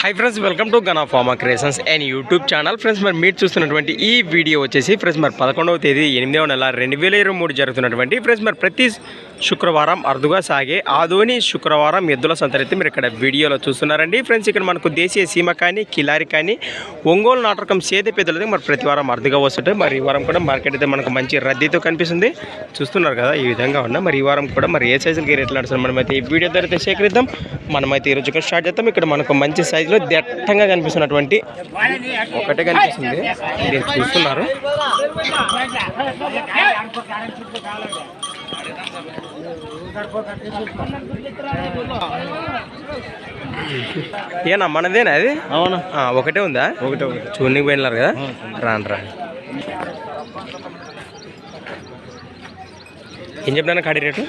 Hi friends welcome to Gana pharma creations and YouTube channel friends మరి మీరు చూస్తున్నటువంటి ఈ వీడియో వచ్చేసి ఫ్రెండ్స్ మరి పదకొండవ తేదీ ఎనిమిదవ నెల రెండు వేల ఇరవై మూడు జరుగుతున్నటువంటి ఫ్రెండ్స్ మరి ప్రతి శుక్రవారం అరుదుగా సాగే ఆదోని శుక్రవారం ఎద్దుల సంతరైతే మీరు ఇక్కడ వీడియోలో చూస్తున్నారండి. ఫ్రెండ్స్ ఇక్కడ మనకు దేశీయ సీమ కానీ కిలారి కానీ ఒంగోలు నాటకం సేద పెద్దలది మరి ప్రతి వారం అరుదుగా వస్తుంటాయి మరి ఈ వారం కూడా మార్కెట్ అయితే మనకు మంచి రద్దీతో కనిపిస్తుంది. చూస్తున్నారు కదా ఈ విధంగా ఉన్నా మరి ఈ వారం కూడా మరి ఏ సైజులకి రేట్లు నడుస్తుంది మనమైతే ఈ వీడియో ద్వారా అయితే సేకరిద్దాం మనమైతే ఈరోజు ఇక్కడ స్టార్ట్ చేద్దాం ఇక్కడ మనకు మంచి సైజులో దట్టంగా కనిపిస్తున్నటువంటి ఒకటే కనిపిస్తుంది. మీరు చూస్తున్నారు. ఏనా మనదేనా అది? అవును. ఆ, ఒకటే ఉందా? ఒకటే ఒకటి. చూడనికి పోయినారు కదా? రాను రాను. ఏం చెప్పినా కాడి రేటు?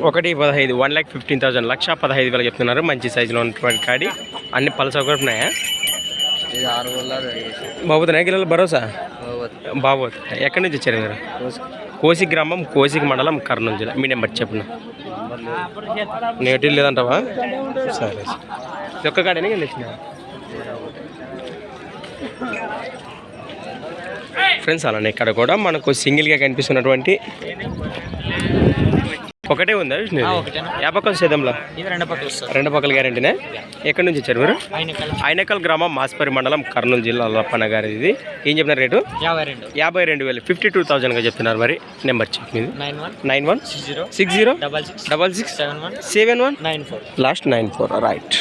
ఒకటి పదహైదు వన్ ల్యాక్ ఫిఫ్టీన్ థౌసండ్ లక్ష పదహైదు వేలు చెప్తున్నారు. మంచి సైజులో ఉన్నటువంటి కాడి. అన్ని పలు సౌకర్యం ఉన్నాయా? బాబోతున్నాయా గిల్లలు భరోసా? బాబోత్. ఎక్కడి నుంచి వచ్చారు మీరు? కోసి గ్రామం కోసికి మండలం కర్నూలు జిల్లా. మీ నెంబర్ చెప్పండి నెగిటివ్ లేదంటావా? సరే ఒక్క కాడనే వచ్చిన ఫ్రెండ్స్ అలానే ఇక్కడ కూడా మనకు సింగిల్గా కనిపిస్తున్నటువంటి ఒకటే ఉందా విష్ణు? యాపకం సేదంలో రెండు పక్కలు గ్యారంటీనే? ఎక్కడి నుంచి వచ్చారు మీరు? ఐనకల్. గ్రామం మాస్పరి మండలం కర్నూలు జిల్లా లప్పన్న గారి ఇది ఏం చెప్పినారు రేటు? యాభై రెండు. వేలు. ఫిఫ్టీ టూ థౌజండ్గా చెప్తున్నారు మరి. నెంబర్ చెప్పింది nine one nine one? Six zero six zero? Double six double six? Seven one nine four. Last nine four. Right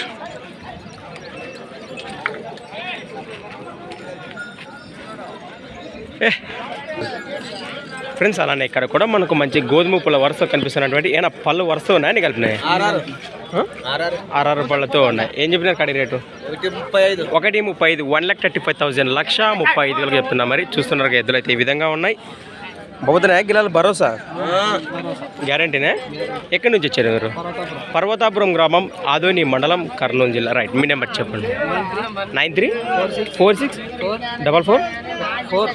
friends అలానే ఇక్కడ కూడా మనకు మంచి గోధుమ పూల వరుస కనిపిస్తున్నటువంటి ఏమైనా పళ్ళు వరుస ఉన్నాయని కలిపినాయి ఆర్ఆర్. ఆ? ఆర్ఆర్. ఆర్ఆర్ పళ్ళతో ఉన్నాయి. ఏం చెప్పినారు కడి రేటు? ఒకటి ముప్పై ఐదు ఒకటి ముప్పై ఐదు one lakh thirty five thousand లక్ష ముప్పై ఐదు వేలకు చెప్తున్నా మరి. చూస్తున్నారు కదా ఎద్దులు అయితే ఈ విధంగా ఉన్నాయి. బాబుతున్నాయా గిలాలు భరోసా? గ్యారంటీనే? ఎక్కడి నుంచి వచ్చారు మీరు పర్వతాపురం గ్రామం ఆదోని మండలం కర్నూలు జిల్లా. రైట్ మీ నెంబర్ చెప్పండి. Nine three four six double four? Four.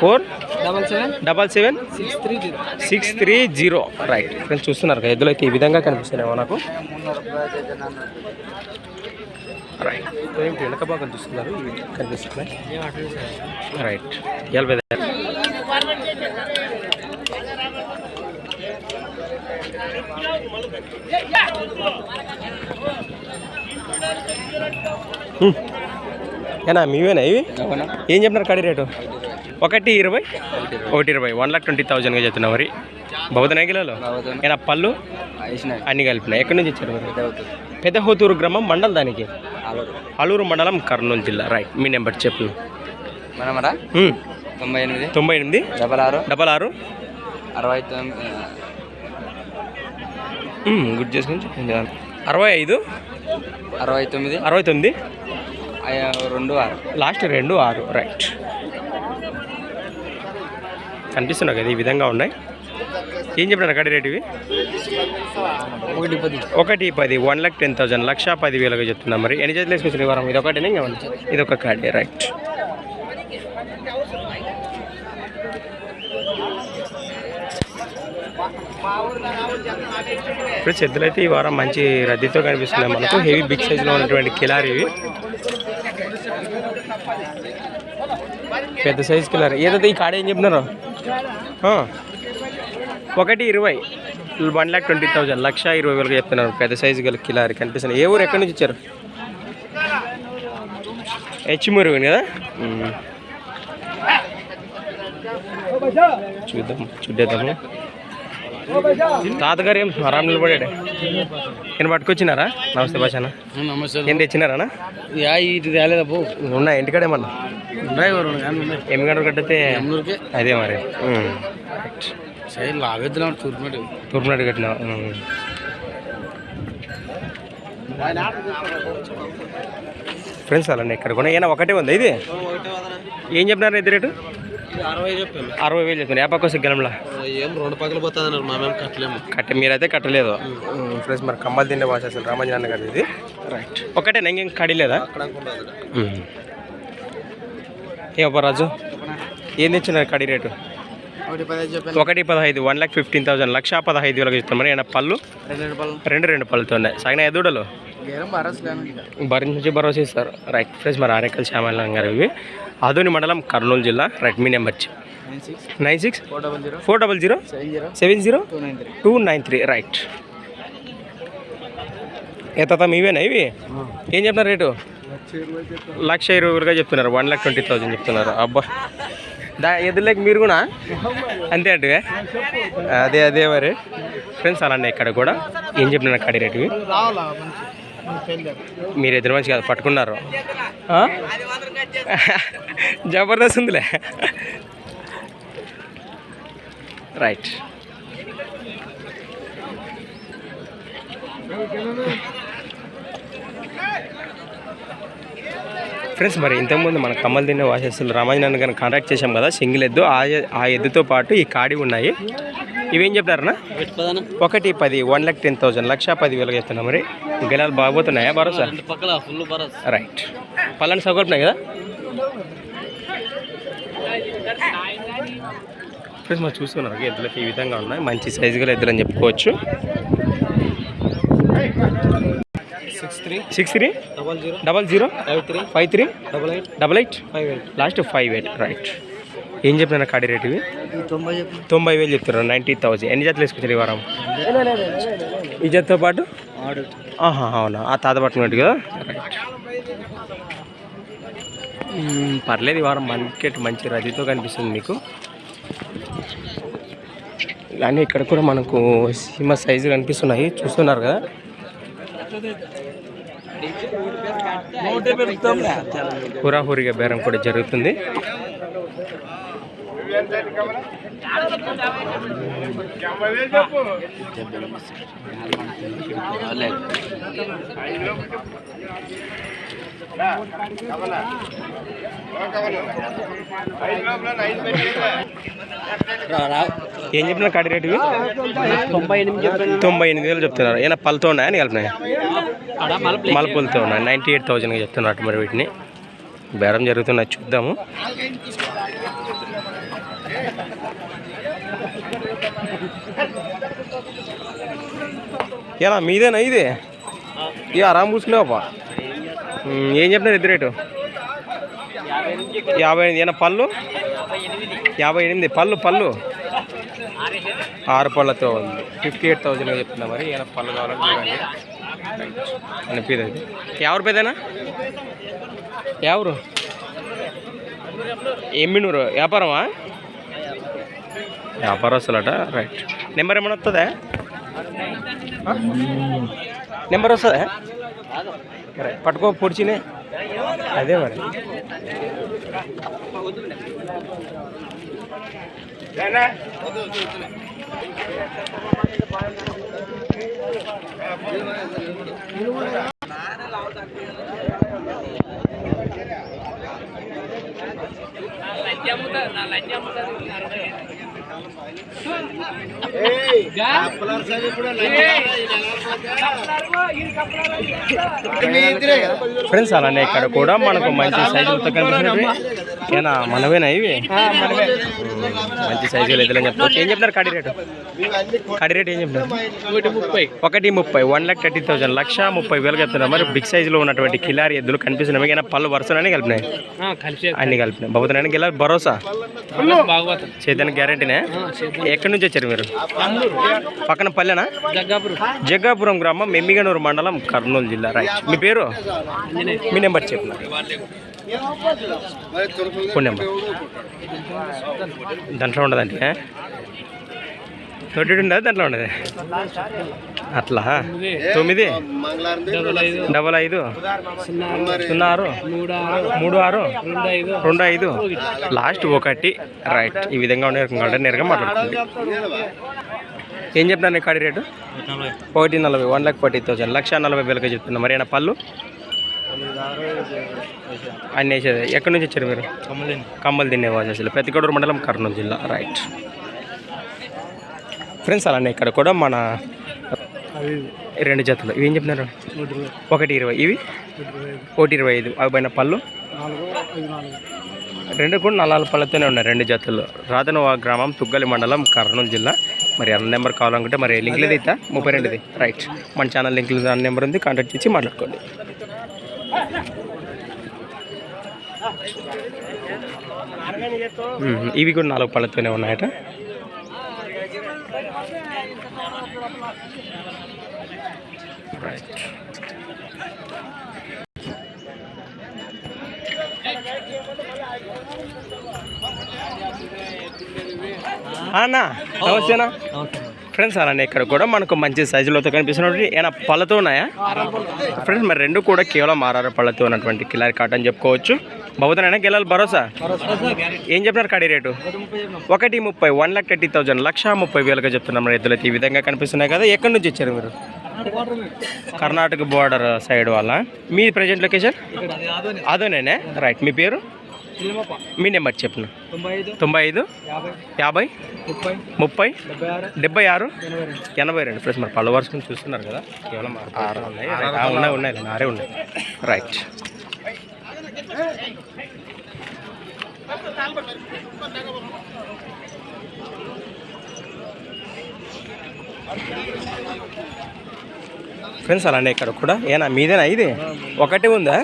Four? Double seven double seven six three zero six three zero right friends చూస్తున్నారు కదా ఎద్దులు అయితే ఈ విధంగా కనిపిస్తున్నాయి నాకు. రైట్ ఏంటి వెనక భాగం చూస్తున్నారు? ఇవి కనిపిస్తున్నాయి. రైట్ హ్మ్. ఏనా మీవేనా ఇవి? ఏం చెప్పినారు కడి రేటు? ఒకటి ఇరవై? ఒకటి ఇరవై. వన్ లాక్ ట్వంటీ థౌజండ్గా చెప్తున్నా మరి. బౌద్ధ గిలలో ఏనా పళ్ళు? అన్ని కలిపినాయి. ఎక్కడి నుంచి ఇచ్చారు మీరు? పెద్ద హోతూరు గ్రామం మండలం దానికి? అలూరు మండలం కర్నూలు జిల్లా. రైట్ మీ నెంబర్ చెప్పు. మనమరా. తొంభై ఎనిమిది. తొంభై ఎనిమిది? డబల్ ఆరు. డబల్ ఆరు? అరవై తొమ్మిది గుర్తు చేసుకుని చెప్పండి అరవై ఐదు? అరవై తొమ్మిది. అరవై తొమ్మిది? రెండు ఆరు. లాస్ట్ రెండు ఆరు. రైట్ కనిపిస్తున్నాయి కదా ఈ విధంగా ఉన్నాయి. ఏం చెప్పినారు కడి రేటు ఇవి? ఒకటి పది. ఒకటి పది వన్ లాక్ టెన్ థౌసండ్ లక్ష పది వేలుగా చెప్తున్నా మరి. ఎన్ని చేతులు వేసుకొచ్చిన వారం? ఇది ఒకటి ఇది ఒక కార్డే రైట్ ఇప్పుడు చెద్దులు అయితే ఈ వారం మంచి రద్దీతో కనిపిస్తున్నాయి మనకు. హెవీ బిగ్ సైజులో ఉన్నటువంటి కిలారి ఇవి. పెద్ద సైజ్ కిలారి. ఏదైతే ఈ కాడ ఏం చెప్పినారు. ఒకటి ఇరవై. One lakh twenty thousand. లక్ష ఇరవై వేలకు చెప్తున్నారు. పెద్ద సైజు గల కిలారి కనిపిస్తున్నాయి ఏ ఊరు ఎక్కడి నుంచి ఇచ్చారు హెచ్మూరు కదా. చూద్దాం చూద్దాము తాతగారు ఏం ఆరాం నిలబడాడు? నేను పట్టుకొచ్చినారా? నమస్తే భాషనా నమస్తే. ఏం తెచ్చినారా యా ఇది రాలేదా పో. ఉన్నా ఇంటికాడ ఏమన్నా? డ్రైవర్ ఎన్ని గంటలు కట్టితే అదే మరి. తూర్పునాడు. కట్టినా. ఫ్రెండ్స్ అలానే ఇక్కడ కూడా ఏనా ఒకటే ఉంది ఇది? ఏం చెప్పినారు ఇది రేటు అరవై చెప్పాను వేలు ఏ పక్క వస్తే గెలంలా ఏం రెండు పక్కల పోతుంది మా మేము కట్టలేము కట్ట మీరైతే కట్టలేదు. ఫ్రెండ్స్ మరి కమ్మలు తిండే భాష అసలు రామంజనాన్న గారు ఇది. రైట్ ఒకటే ఇంకేం కడి లేదా ఏ రాజు? ఏం తెచ్చినారు కడి రేటు? ఒకటి పదహైదు వన్ ల్యాక్ ఫిఫ్టీన్ థౌసండ్ లక్ష పదహైదు వేలకు ఇస్తాం మరి ఏమైనా పళ్ళు? రెండు రెండు పళ్ళతో ఉన్నాయి సగన ఎదుడలు భరించి భరోసా ఇస్తారు. రైట్ ఫ్రెండ్స్ మరి ఆరేకల్ శ్యామల గారు ఇవి. ఆదోని మండలం కర్నూలు జిల్లా Redmi number nine six. Four double zero. Seven zero. Two nine three. Right. ఏ తాత మీవేనా ఇవి? ఏం చెప్తున్నారు రేటు? లక్ష ఇరవై చెప్తున్నారు. వన్ లాక్ ట్వంటీ థౌసండ్ చెప్తున్నారు. అబ్బా. దా ఎదురులేక మీరు కూడా? అంతే అంటే అదే అదే మరి. ఫ్రెండ్స్ అలానే ఇక్కడ కూడా. ఏం చెప్పినారు కడి మీరు ఎదురు మంచి కాదు పట్టుకున్నారు. జబర్దస్త్ ఉందిలే. రైట్ ఫ్రెండ్స్ మరి ఇంతకుముందు మన కమ్మలు తినే వాసేస్తులు రామాజనాన్ని కానీ కాంటాక్ట్ చేశాం కదా సింగిల్ ఎద్దు ఆ ఎద్దుతో పాటు ఈ కాడి ఉన్నాయి. ఇవేం చెప్పారన్నా ఒకటి పది వన్ లాక్ టెన్ థౌసండ్ లక్ష పది వేలకు చెప్తున్నా మరి. గెలాలు బాగోతున్నాయా భరోసా? రైట్ పలాని సౌకర్యం కదా? ఫ్రెండ్స్ మరి చూస్తున్నారు ఎద్దులకి ఈ విధంగా ఉన్నాయి. మంచి సైజు గల ఎద్దులు అని చెప్పుకోవచ్చు. Three six three double zero double zero five three five three double eight double eight five eight last five eight right ఏం చెప్పిన కాడి రేట్ ఇవి? తొంభై వేలు చెప్తున్నారు నైంటీ థౌసండ్ ఎన్ని జతలు వేసుకొచ్చారు ఈ వారం? ఈ జతతో పాటు? ఆడు. ఆహా అవునా. ఆ తాత పట్టుకున్నట్టు కదా? పర్లేదు ఈ వారం మార్కెట్ మంచి రద్దీతో కనిపిస్తుంది మీకు. కానీ ఇక్కడ కూడా మనకు సీమ సైజు కనిపిస్తున్నాయి. చూస్తున్నారు కదా? హురాహురిగా బేరం కూడా జరుగుతుంది. ఏం చెప్పిన కాడి రేటు తొంభై ఎనిమిది తొంభై ఎనిమిది వేలు చెప్తున్నారు. ఏమైనా పళ్ళతో ఉన్నాయా అని కలిపినాయి మలపులతో ఉన్నాయి. నైంటీ ఎయిట్ థౌజండ్గా చెప్తున్నట్టు మరి వీటిని. బేరం జరుగుతున్నది చూద్దాము. ఎలా మీదేనా ఇది? ఇక ఆరామ్ కూర్చున్నావా? ఏం చెప్పినారు ఇద్దరు రేటు యాభై ఎనిమిది ఏనా పళ్ళు? యాభై ఎనిమిది పళ్ళు పళ్ళు? ఆరు పళ్ళతో ఉంది. ఫిఫ్టీ ఎయిట్ థౌజండ్ చెప్తున్నా మరి ఏమైనా పళ్ళు ನೆನಪಿದೈತಿ ಯಾವ ಬೇದನ ಯಾವ್ರು? ಎಮ್ಮಿನೂರು. ವ್ಯಾಪಾರವಾ? ವ್ಯಾಪಾರ ಸಲಾಟ ರೈಟ್ ನಂಬರ್ ಏಮಣತ್ತದೆ ನಂಬರ್ ಹೊಸದೆ? ಪಟ್ಕೋ ಪೂಡ್ಚಿನೇ ಅದೇ ಮರ. ಏನ? అదే మరి ఫ్రెండ్స్ అలానే ఇక్కడ కూడా మనకు మంచి సైజులతో కనిపిస్తున్నాయి ఏనా మనవేనా ఇవి? మంచి సైజులు చెప్పవచ్చు ఏం చెప్తారు కడి రేటు? కడి రేట్ ఏం చెప్తారు ఒకటి ముప్పై. ఒకటి ముప్పై. వన్ లాక్ థర్టీ థౌసండ్ లక్ష ముప్పై వేలు చెప్తున్నారు మరి బిగ్ సైజులో ఉన్నటువంటి కిలారి ఎద్దులు కనిపిస్తున్నాయి. ఏమైనా పళ్ళు వరుసలని కలిపినాయి? అన్ని కలిపినాయి. బాబుతున్నాయని గెల భరోసా? చేతన గ్యారంటీనే ఎక్కడి నుంచి వచ్చారు మీరు? పక్కన పల్లెనా? జగ్గాపురం. జగ్గాపురం గ్రామం మెమ్మిగనూరు మండలం కర్నూలు జిల్లా. రైట్ మీ పేరు? మీ నెంబర్ చెప్పిన? Phone number. దాంట్లో ఉండదండి నోటి ఉండదు దాంట్లో ఉండదు? అట్లా? తొమ్మిది. డబల్ ఐదు. సున్నా ఆరు మూడు ఆరు రెండు ఐదు లాస్ట్ ఒకటి. రైట్ ఈ విధంగా ఉండే నేరుగా మాట్లాడుతుంది ఏం చెప్తాను కాడి రేటు? ఒకటి నలభై వన్ లాక్ ఫార్టీ థౌసండ్. లక్ష నలభై వేలకి చెప్తున్నా. మరి ఏమైనా పళ్ళు? అన్నీ వేసేది. ఎక్కడి నుంచి వచ్చారు మీరు? కమ్మలు తినేవాళ్ళు అసలు పెద్దగడూరు మండలం కర్నూలు జిల్లా. రైట్. ఫ్రెండ్స్ అలానే ఇక్కడ కూడా మన రెండు జతలు. ఇవి ఏం చెప్తున్నారు? ఒకటి ఇరవై. ఇవి? ఒకటి ఇరవై ఐదు. అవి పైన పళ్ళు? రెండు కూడా నలాల పళ్ళతోనే ఉన్నాయి రెండు జతలు. రాధనవా గ్రామం తుగ్గలి మండలం కర్నూలు జిల్లా. మరి అన్న నెంబర్ కావాలనుకుంటే మరి లింక్ లేదు ఇస్తా ముప్పై రెండుది. రైట్. మన ఛానల్ లింక్ లేదు అన్న నెంబర్ ఉంది కాంటాక్ట్ చేసి మాట్లాడుకోండి. ఇవి కూడా నాలుగు పళ్ళతోనే ఉన్నాయట. రైట్. అన్నా నమస్తేనా? ఫ్రెండ్స్ అలానే ఇక్కడ కూడా మనకు మంచి సైజులతో కనిపిస్తున్నటువంటి ఏమైనా పళ్ళతో ఉన్నాయా? ఫ్రెండ్స్ మరి రెండు కూడా కేవలం ఆర్ఆర్ పళ్ళతో ఉన్నటువంటి కిలారి కాటన్ చెప్పుకోవచ్చు. బహుతనైనా గిలాలి భరోసా? ఏం చెప్పినారు కడి రేటు? ఒకటి ముప్పై వన్ లాక్ థర్టీ థౌజండ్ లక్ష ముప్పై వేలుగా చెప్తున్నాం రైతులు అయితే ఈ విధంగా కనిపిస్తున్నాయి కదా. ఎక్కడి నుంచి వచ్చారు మీరు? కర్ణాటక బోర్డర్ సైడ్ వాళ్ళ. మీ ప్రజెంట్ లొకేషన్ అదోనేనే? రైట్ మీ పేరు? మీ నెంబర్ చెప్పిన తొంభై ఐదు యాభై ముప్పై డెబ్బై ఆరు ఎనభై రెండు. ఎనభై ఫ్రెండ్స్ మరి పళ్ళ వరుసను చూస్తున్నారు కదా. కేవలం ఆరు ఉన్నాయి. రైట్. ఉన్నాయి ఉన్నాయి ఆరే ఉన్నాయి. రైట్ ఫ్రెండ్స్ అలానే ఇక్కడ కూడా. ఏనా మీదేనా ఇది? ఒకటే ఉందా?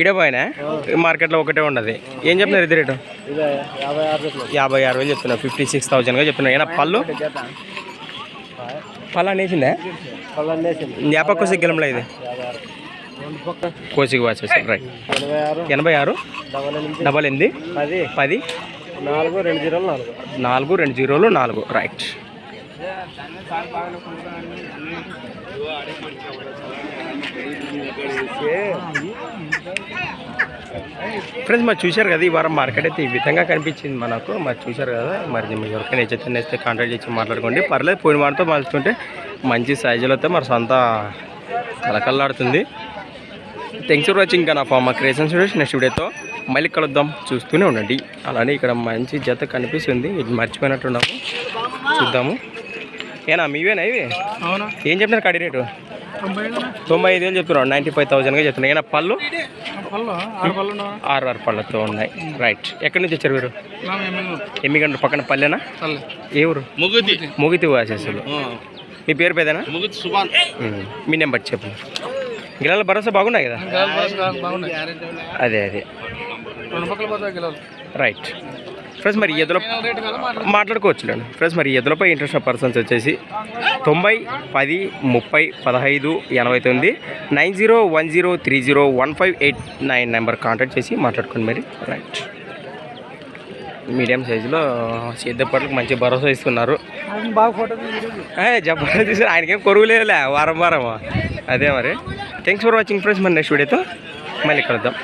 ఇడపోయినా మార్కెట్లో ఒకటే ఉండదు ఏం చెప్తున్నారు ఇది రేటు? యాభై ఆరు వేలు చెప్తున్నా ఫిఫ్టీ సిక్స్ థౌజండ్గా చెప్తున్నా ఏనా పళ్ళు? పళ్ళు అనేసిందా? పళ్ళని వేసింది సిగ్గలంలో ఇది? యాభై ఆరు కోసికి వచ్చేసి రైట్ ఎనభై ఆరు? డబల్ ఎనిమిది? పది? పది నాలుగు రెండు జీరోలు నాలుగు. నాలుగు రెండు జీరోలు నాలుగు రైట్ ఫ్రెండ్స్ మరి చూశారు కదా ఈ వారం మార్కెట్ అయితే ఈ విధంగా కనిపించింది మనకు. మరి చూశారు కదా మరి మీరు ఎవరికైనా హెచ్ఎత్తే నేస్తే కాంటాక్ట్ చేసి మాట్లాడుకోండి. పర్లేదు పోయిన వారితో మలుచుకుంటే మంచి సైజులతో మరి సొంత కలకల్లాడుతుంది థ్యాంక్స్ ఫర్ వాచింగ్ నా ఫార్మా క్రియేషన్స్ నెక్స్ట్ వీడియోతో మళ్ళీ కలుద్దాం. చూస్తూనే ఉండండి. అలానే ఇక్కడ మంచి జత కనిపిస్తుంది. ఇది మర్చిపోయినట్టున్నాము. చూద్దాము. ఏనా మీవేనా ఇవి? అవునా. ఏం చెప్తున్నారు కడి రేటు? తొంభై ఐదు వేలు చెప్తున్నాడు నైంటీ ఫైవ్ థౌసండ్గా చెప్తున్నాడు ఏనా పళ్ళు? పళ్ళు ఆరు ఆరు ఆరు పళ్ళతో ఉన్నాయి. రైట్ ఎక్కడి నుంచి వచ్చారు మీరు ఎమ్మిగంట పక్కన పల్లెనా? ఏ ఊరు? ముగ్గుతి ముగితి వాసేసులు. మీ పేరు పేదేనా. మీ నెంబర్ చెప్పు. గిలాల భరోసా బాగున్నాయి కదా? అదే అదే. రైట్ ఫ్రెండ్స్ మరి ఎదుల మాట్లాడుకోవచ్చులేండి. ఫ్రెండ్స్ మరి ఎదులపై ఇంట్రెస్ట్ పర్సన్స్ వచ్చేసి తొంభై పది ముప్పై పదహైదు ఎనభై తొమ్మిది nine zero one zero three zero one five eight nine number contact చేసి మాట్లాడుకోండి మరి. రైట్ మీడియం సైజులో సేద్యపాట్లకు మంచి భరోసా ఇస్తున్నారు. బాగా ఫోటో జబ్బర్ తీసి ఆయనకేం కొరువు లేదులే వారం వారం. అదే మరి. థ్యాంక్స్ ఫర్ వాచింగ్ ఫ్రెండ్స్ మరి నెక్స్ట్ వీడియోతో మళ్ళీ కలుద్దాం.